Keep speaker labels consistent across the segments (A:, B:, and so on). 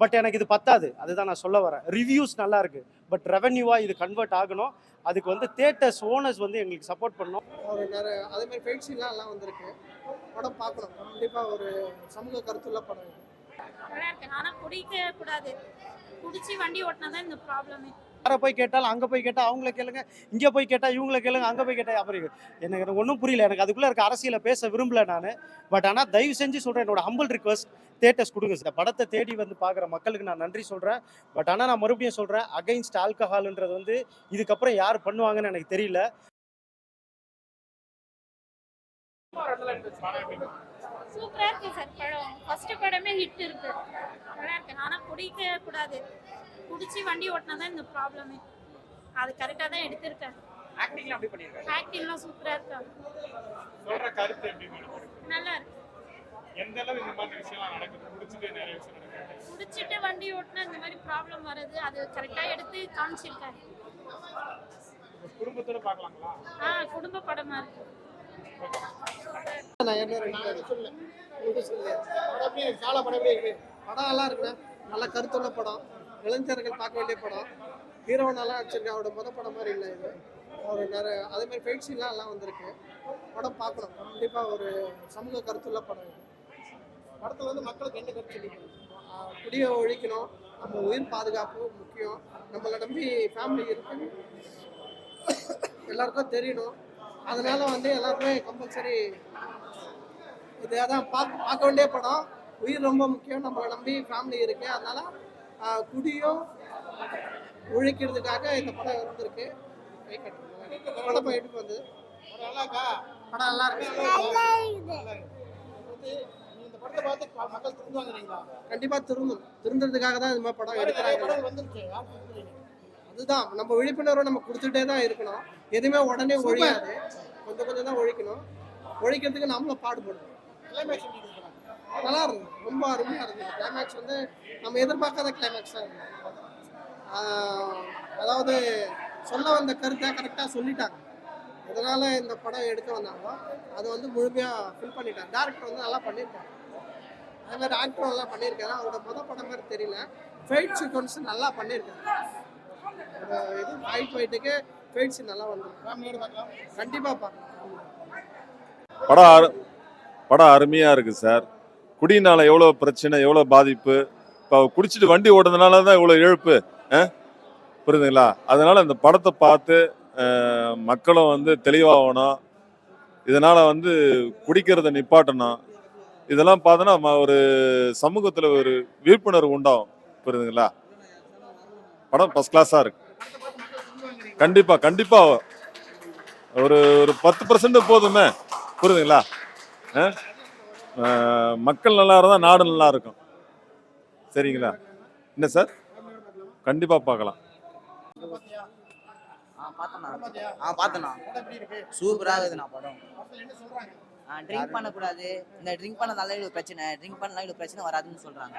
A: But எனக்கு இது பத்தாது. அதுதான் நான் சொல்ல வரேன். ரிவ்யூஸ் நல்லா இருக்கு பட் ரெவென்யூவாக இது கன்வெர்ட் ஆகணும். அதுக்கு வந்து தேட்டர்ஸ் ஓனர்ஸ் வந்து எங்களுக்கு சப்போர்ட் பண்ணணும்.
B: ஒரு நிறைய அதே மாதிரி ஃபைட் சீன்லாம் எல்லாம் வந்திருக்கு. படம் பார்க்கணும். கண்டிப்பாக ஒரு சமூக கருத்துள்ள படம்
C: நல்லா இருக்கு ஆனா குடிக்க கூடாது குடிச்சு வண்டி ஓட்டினா தான் இந்த ப்ராப்ளமே
A: யாரை போய் கேட்டாலும் அங்கே போய் கேட்டால் அவங்கள கேளுங்க இங்கே போய் கேட்டால் இவங்கள கேளுங்க அங்கே போய் கேட்டால் அப்புறம் எனக்கு எனக்கு ஒன்றும் புரியல. எனக்கு அதுக்குள்ளே இருக்க அரசியலை பேச விரும்பல நான். பட் ஆனால் தயவு செஞ்சு சொல்கிறேன் என்னோட ஹம்பிள் ரிக்வஸ்ட் தேட்டர்ஸ் கொடுங்க சார் படத்தை தேடி வந்து பார்க்குற மக்களுக்கு நான் நன்றி சொல்கிறேன் பட் ஆனால் நான் மறுபடியும் சொல்கிறேன் அகைன்ஸ்ட் ஆல்கஹால்ன்றது வந்து இதுக்கப்புறம் யார் பண்ணுவாங்கன்னு எனக்கு தெரியல.
C: சூப்பரா இருக்கு சார் படம். ஃபர்ஸ்ட் படமே ஹிட் இருக்கு. நல்லா இருக்கு. ஆனா குடிக்க கூடாது. குடிச்சு வண்டி ஓட்டினா தான் இந்த ப்ராப்ளமே அது கரெக்டாக தான் எடுத்திருக்காரு.
D: ஆக்டிங்லாம் அப்படி பண்ணிருக்காரு.
C: ஆக்டிங்லாம் சூப்பரா இருக்கு?
D: சொல்ற கருத்து எப்படி?
C: நல்லா இருக்கு.
D: எந்த அளவு இந்த மாதிரி விஷயம்லாம் நடக்குது? குடிச்சிட்டு நிறைய விஷயம் நடக்குது
C: குடிச்சிட்டு வண்டி ஓட்டினா இந்த மாதிரி ப்ராப்ளம் வருது. அது கரெக்டாக எடுத்து காமிச்சிருக்காரு.
D: குடும்பத்தோட பார்க்கலாங்களா?
C: ஆ குடும்ப படமா இருக்கு.
B: படம் எப்படி இருக்கு? படம் நல்லா நல்ல கருத்துள்ள படம் இளைஞர்கள் பார்க்க வேண்டிய படம் ஹீரோ நல்லா வச்சிருக்கேன் அவரோட முத படம் மாதிரி இல்லை இது ஒரு நிறைய அதே மாதிரி ஃபைட் சீன்லாம் எல்லாம் வந்திருக்கு படம் பார்க்கணும் கண்டிப்பாக ஒரு சமூக கருத்துள்ள படம் இது படத்தில் வந்து மக்களுக்கு என்ன கருத்து சொல்லிக்கணும் குடியை ஒழிக்கணும் நம்ம உயிர் பாதுகாப்பு முக்கியம் நம்மளை நம்பி ஃபேமிலி இருக்கு எல்லாருக்கும் தெரியணும் அதனால வந்து எல்லாருமே கம்பல்சரி இது அதான் பார்க்க பார்க்க வேண்டிய படம். உயிர் ரொம்ப முக்கியம் நம்மளை நம்பி ஃபேமிலி இருக்கு. அதனால குடியும் ஒழிக்கிறதுக்காக இந்த படம் இருந்திருக்கு. கை கட்டுறோம் படம் எடுத்து வந்து படம் நல்லா இருக்கு.
E: இந்த படத்தை பார்த்து ப- மக்கள் திருந்துவாங்க
B: கண்டிப்பா திருந்தும். திருந்துறதுக்காக தான் இந்த மாதிரி படம் எடுக்கிறாங்க. அதுதான். நம்ம விழிப்புணர்வை நம்ம கொடுத்துட்டே தான் இருக்கணும். எதுவுமே உடனே ஒழியாது. கொஞ்சம் கொஞ்சம் தான் ஒழிக்கணும். ஒழிக்கிறதுக்கு நம்மளும் பாடுபடணும்.
E: படம்?
B: நல்லா இருந்தது ரொம்ப அருமையாக இருந்தது கிளைமேக்ஸ் வந்து நம்ம எதிர்பார்க்காத கிளைமேக்ஸ் தான் இருந்தது அதாவது சொல்ல வந்த கருத்தை கரெக்டாக சொல்லிட்டாங்க. எதனால் இந்த படம் எடுக்க வந்தாங்களோ அதை வந்து முழுமையாக ஃபில் பண்ணிட்டாங்க. டேரக்டர் வந்து நல்லா பண்ணியிருக்காங்க அதே மாதிரி ஆக்டர் நல்லா பண்ணியிருக்காரு. அவரோட முத படம் மாதிரி தெரியல. ஃபைட் சீக்வன்ஸ் நல்லா பண்ணியிருக்காரு. இது ஃபைட் ஃபைட்டுக்கு ஃபைட்ஸ் நல்லா வந்துருக்கு கண்டிப்பாக பார்க்கலாம்.
F: படம் அரு படம் அருமையாக இருக்குது சார். குடியினால் எவ்வளோ பிரச்சனை எவ்வளோ பாதிப்பு? இப்போ குடிச்சிட்டு வண்டி ஓடுறதுனால தான் இவ்வளோ இழப்பு ஆ? புரியுதுங்களா? அதனால் இந்த படத்தை பார்த்து மக்களும் வந்து தெளிவாகணும். இதனால் வந்து குடிக்கிறத நிப்பாட்டணும். இதெல்லாம் பார்த்தோன்னா ஒரு சமூகத்தில் ஒரு விழிப்புணர்வு உண்டாகும் புரியுதுங்களா? படம் ஃபஸ்ட் கிளாஸாக இருக்கு. கண்டிப்பாக கண்டிப்பாக ஒரு ஒரு பத்து பர்சன்ட் போதுமே. புரியுதுங்களா? ஆ? மக்கள் நல்லா இருந்தால் நாடு நல்லா இருக்கும். சரிங்களா? என்ன சார்? கண்டிப்பாக பார்க்கலாம்.
G: ஆ பார்த்தேண்ணா ஆ சூப்பராக இருக்குதுண்ணா படம். ஆ ட்ரிங்க் பண்ணக்கூடாது. இந்த ட்ரிங்க் பண்ணதால இவ்வளோ பிரச்சனை. ட்ரிங்க் பண்ணலாம் இவ்வளோ பிரச்சனை வராதுன்னு சொல்கிறாங்க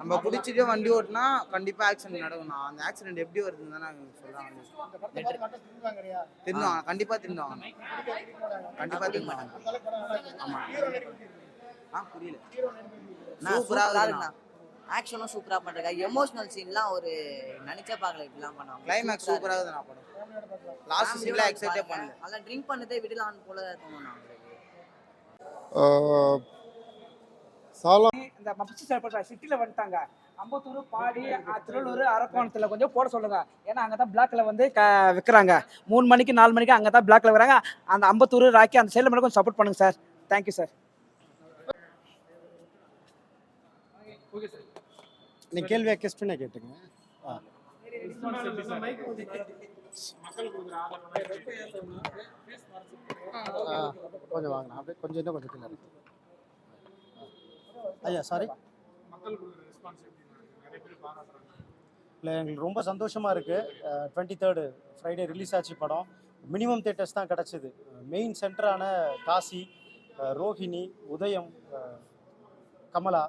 G: நம்ம குடிச்சிட்டு வண்டி ஓட்டினா கண்டிப்பாக ஆக்சிடென்ட் நடக்கும்ண்ணா. அந்த ஆக்சிடென்ட் எப்படி வருதுன்னு தானே சொல்கிறாங்க
E: இந்த படத்தை பார்த்து மக்கள் திருந்துவாங்கறியா
G: திருந்துவாங்க கண்டிப்பாக திருந்துவாங்க கண்டிப்பாக திருந்துவாங்க
E: அந்த அளவுக்கு படம் நல்லா இருக்கு
G: ஆமா.
E: ஹீரோ நடிப்பு எப்படி இருக்கு?
G: ஆ புரியல? சூப்பராக இருக்குண்ணா ஆக்ஷனும் சூப்பராக பண்ணுறாங்க எமோஷனல் சீன்லாம் ஒரு நினைச்சே பார்க்கல இப்படிலாம் பண்ணுவாங்க கிளைமேக்ஸ் சூப்பராக இருக்குதுண்ணா படம் லாஸ்ட் சீன்லாம் எக்ஸைட்டே பண்ணல. அதெல்லாம் ட்ரிங்க் பண்ணதே விடலான்னு போல தோணுண்ணா
B: சாலா
H: இந்த மப்சி சார் சிட்டியில் வந்துட்டாங்க. அம்பத்தூர் பாடி திருவள்ளூர் அரக்கோணத்தில் கொஞ்சம் போட சொல்லுங்க. ஏன்னா அங்கே தான் பிளாக்ல வந்து க விற்கிறாங்க மூணு மணிக்கு நாலு மணிக்கு அங்கே தான் பிளாக்ல வராங்க. அந்த அம்பத்தூர் ராக்கி அந்த சைடில் மட்டும் கொஞ்சம் சப்போர்ட் பண்ணுங்க சார். Thank you sir.
A: நீ கேள்வியாக கெஸ்ட் பண்ண கேட்டுங்க கொஞ்சம் அப்படியே கொஞ்சம் இன்னும் கொஞ்சம் கீழே இருக்கு. ஐயா சாரி
D: மக்கள் கொடுக்குற ரெஸ்பான்ஸ் எப்படி இருக்கு? நிறைய பேர் பாராட்டுறாங்க.
A: இல்லை எங்களுக்கு ரொம்ப சந்தோஷமாக இருக்குது டுவெண்ட்டி தேர்டு ஃப்ரைடே ரிலீஸ் ஆச்சு படம். மினிமம் தேட்டர்ஸ் தான் கிடச்சிது. மெயின் சென்டரான காசி ரோஹிணி உதயம் கமலா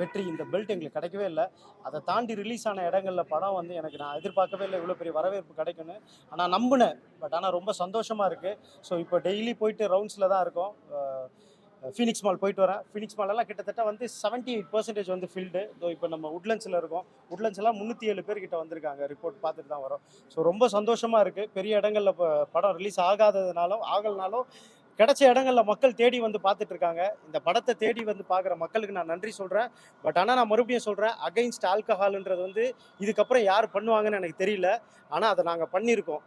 A: வெற்றி இந்த பெல்ட் எங்களுக்கு கிடைக்கவே இல்லை. அதை தாண்டி ரிலீஸ் ஆன இடங்கள்ல படம் வந்து எனக்கு நான் எதிர்பார்க்கவே இல்லை. இவ்வளோ பெரிய வரவேற்பு கிடைக்கும்னு. ஆனால் நம்பினேன். பட் ஆனால் ரொம்ப சந்தோஷமாக இருக்குது ஸோ இப்போ டெய்லி போயிட்டு ரவுண்ட்ஸில் தான் இருக்கோம். ஃபீனிக்ஸ் மால் போயிட்டு வரேன். ஃபீனிக்ஸ் மாலெல்லாம் கிட்டத்தட்ட வந்து செவன்ட்டி எயிட் பர்சன்டேஜ் வந்து ஃபீல்டு இதோ இப்போ நம்ம உட்லண்ட்ஸில் இருக்கோம். உட்லண்ட்ஸ் எல்லாம் முந்நூற்றி ஏழு பேர்கிட்ட வந்திருக்காங்க. ரிப்போர்ட் பார்த்துட்டு தான் வரோம். ஸோ ரொம்ப சந்தோஷமாக இருக்குது பெரிய இடங்களில் இப்போ படம் ரிலீஸ் ஆகாததுனாலும் ஆகலனாலும் கிடைச்ச இடங்கள்ல மக்கள் தேடி வந்து பார்த்துட்டு இருக்காங்க இந்த படத்தை தேடி வந்து பார்க்குற மக்களுக்கு நான் நன்றி சொல்கிறேன் பட் ஆனால் நான் மறுபடியும் சொல்கிறேன் அகைன்ஸ்ட் ஆல்கஹால்ன்றது வந்து இதுக்கப்புறம் யார் பண்ணுவாங்கன்னு எனக்கு தெரியல. ஆனால் அதை நாங்கள் பண்ணியிருக்கோம்.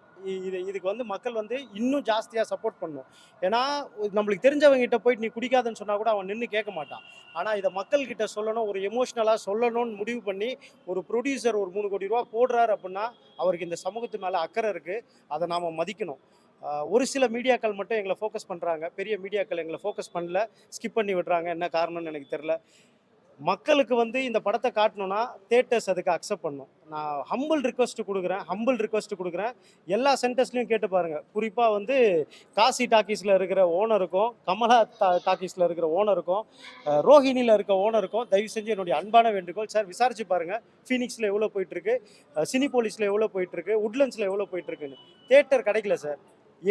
A: இது இதுக்கு வந்து மக்கள் வந்து இன்னும் ஜாஸ்தியாக சப்போர்ட் பண்ணும். ஏன்னா நம்மளுக்கு தெரிஞ்சவங்ககிட்ட போயிட்டு நீ குடிக்காதுன்னு சொன்னால் கூட அவன் நின்று கேட்க மாட்டான். ஆனால் இதை மக்கள்கிட்ட சொல்லணும் ஒரு எமோஷ்னலாக சொல்லணும்னு முடிவு பண்ணி ஒரு ப்ரொடியூசர் ஒரு மூணு கோடி ரூபா போடுறாரு அப்படின்னா அவருக்கு இந்த சமூகத்து மேலே அக்கறை இருக்குது அதை நாம் மதிக்கணும். ஒரு சில மீடியாக்கள் மட்டும் எங்களை ஃபோக்கஸ் பண்ணுறாங்க பெரிய மீடியாக்கள் எங்களை ஃபோக்கஸ் பண்ணல. ஸ்கிப் பண்ணி விடுறாங்க. என்ன காரணம்னு எனக்கு தெரில மக்களுக்கு வந்து இந்த படத்தை காட்டணும்னா தேட்டர்ஸ் அதுக்கு அக்செப்ட் பண்ணும் நான் ஹம்பிள் ரிக்வஸ்ட் கொடுக்குறேன். ஹம்பிள் ரிக்வஸ்ட் கொடுக்குறேன். எல்லா சென்டர்ஸ்லையும் கேட்டு பாருங்கள் குறிப்பாக வந்து காசி டாக்கீஸில் இருக்கிற ஓனருக்கும் கமலா டா டாக்கீஸில் இருக்கிற ஓனருக்கும் ரோஹிணியில் இருக்க ஓனருக்கும் தயவு செஞ்சு என்னுடைய அன்பான வேண்டுகோள். சார் விசாரிச்சு பாருங்கள் ஃபீனிக்ஸில் எவ்வளோ போயிட்டுருக்கு சினி போலீஸில் எவ்வளோ போயிட்டுருக்கு உட்லண்ட்ஸில் எவ்வளோ போயிட்டுருக்குன்னு தேட்டர் கிடைக்கல சார்.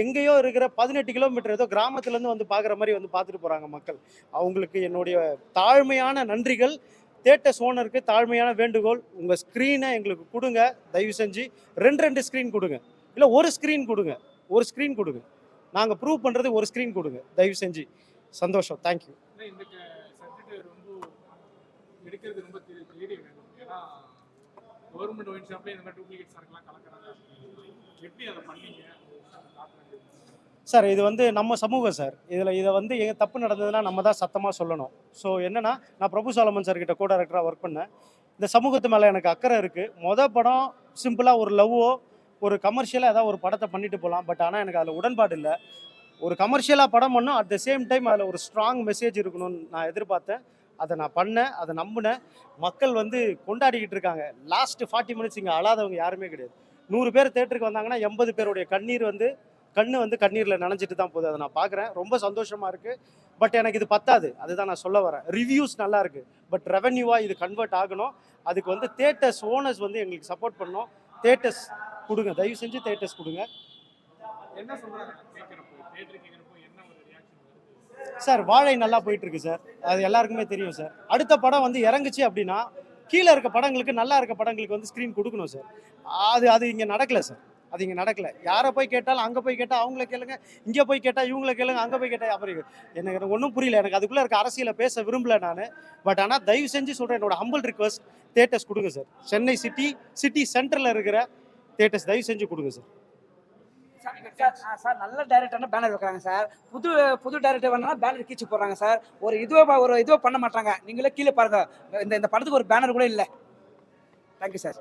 A: எங்கேயோ இருக்கிற பதினெட்டு கிலோமீட்டர் ஏதோ கிராமத்துலேருந்து வந்து பார்க்குற மாதிரி வந்து பார்த்துட்டு போகிறாங்க மக்கள். அவங்களுக்கு என்னுடைய தாழ்மையான நன்றிகள். தேட்டர்ஸ் ஓனருக்கு தாழ்மையான வேண்டுகோள். உங்கள் ஸ்க்ரீனை எங்களுக்கு கொடுங்க. தயவு செஞ்சு ரெண்டு ரெண்டு ஸ்க்ரீன் கொடுங்க. இல்லை ஒரு ஸ்க்ரீன் கொடுங்க. ஒரு ஸ்க்ரீன் கொடுங்க. நாங்கள் ப்ரூவ் பண்ணுறது ஒரு ஸ்க்ரீன் கொடுங்க. தயவு செஞ்சு. சந்தோஷம். தேங்க்யூ
D: எடுக்கிறது ரொம்ப வேணும் ஏன்னா கவர்மெண்ட் ஒயின் ஷாப்லேயே இந்த மாதிரி டூப்ளிகேட் சரக்குலாம் கலக்கிறாங்க எப்படி அதை பண்ணீங்க?
A: சார் இது வந்து நம்ம சமூகம் சார். இதில் இதை வந்து எங்க தப்பு நடந்ததுன்னா நம்ம தான் சத்தமாக சொல்லணும். ஸோ என்னென்னா நான் பிரபு சாலமன் சார் கிட்ட கோ டேரக்டராக ஒர்க் பண்ணேன். இந்த சமூகத்து மேலே எனக்கு அக்கறை இருக்குது மொதல் படம் சிம்பிளாக ஒரு லவ்வோ ஒரு கமர்ஷியலாக ஏதாவது ஒரு படத்தை பண்ணிட்டு போகலாம் பட் ஆனால் எனக்கு அதில் உடன்பாடு இல்லை. ஒரு கமர்ஷியலாக படம் பண்ணும் அட் த சேம் டைம் அதில் ஒரு ஸ்ட்ராங் மெசேஜ் இருக்கணும்னு நான் எதிர்பார்த்தேன். அதை நான் பண்ணேன் அதை நம்பினேன். மக்கள் வந்து கொண்டாடிக்கிட்டு இருக்காங்க. லாஸ்ட் ஃபார்ட்டி மினிட்ஸ் இங்கே அழாதவங்க யாருமே கிடையாது. நூறு பேர் தேட்டருக்கு வந்தாங்கன்னா எண்பது பேருடைய கண்ணீர் வந்து கண்ணு வந்து கண்ணீரில் நனைஞ்சிட்டு தான் போகுது. அதை நான் பார்க்குறேன். ரொம்ப சந்தோஷமாக இருக்குது பட் எனக்கு இது பத்தாது. அதுதான் நான் சொல்ல வரேன். ரிவ்யூஸ் நல்லா இருக்கு. பட் ரெவென்யூவாக இது கன்வெர்ட் ஆகணும். அதுக்கு வந்து தேட்டர்ஸ் ஓனர்ஸ் வந்து எங்களுக்கு சப்போர்ட் பண்ணணும். தேட்டர்ஸ் கொடுங்க. தயவு செஞ்சு தேட்டர்ஸ் கொடுங்க. சார் வாழை நல்லா போயிட்டு இருக்கு சார் அது எல்லாருக்குமே தெரியும் சார் அடுத்த படம் வந்து இறங்குச்சு அப்படின்னா கீழே இருக்க படங்களுக்கு நல்லா இருக்க படங்களுக்கு வந்து ஸ்க்ரீன் கொடுக்கணும் சார் அது அது இங்கே நடக்கல சார் அது இங்கே நடக்கல. யாரை போய் கேட்டாலும் அங்கே போய் கேட்டால் அவங்கள கேளுங்க இங்கே போய் கேட்டால் இவங்கள கேளுங்க அங்கே போய் கேட்டால் அப்புறம் எனக்கு எனக்கு ஒன்றும் புரியல. எனக்கு அதுக்குள்ளே இருக்க அரசியலை பேச விரும்பல நான். பட் ஆனால் தயவு செஞ்சு சொல்கிறேன் என்னோட ஹம்பிள் ரிக்வஸ்ட் தேட்டர்ஸ் கொடுங்க சார் சென்னை சிட்டி சிட்டி சென்டரில் இருக்கிற தேட்டர்ஸ் தயவு செஞ்சு கொடுங்க சார்
H: சார் சார் நல்ல டைரக்டர்னா பேனர் வைக்கிறாங்க சார். புது புது டைரக்டர் வேணா பேனர் கீச்சு போடுறாங்க சார். ஒரு இதுவே ஒரு இதுவே பண்ண மாட்டாங்க. நீங்களே கீழே பாருங்க. இந்த இந்த படத்துக்கு ஒரு பேனர் கூட இல்லை. Thank you sir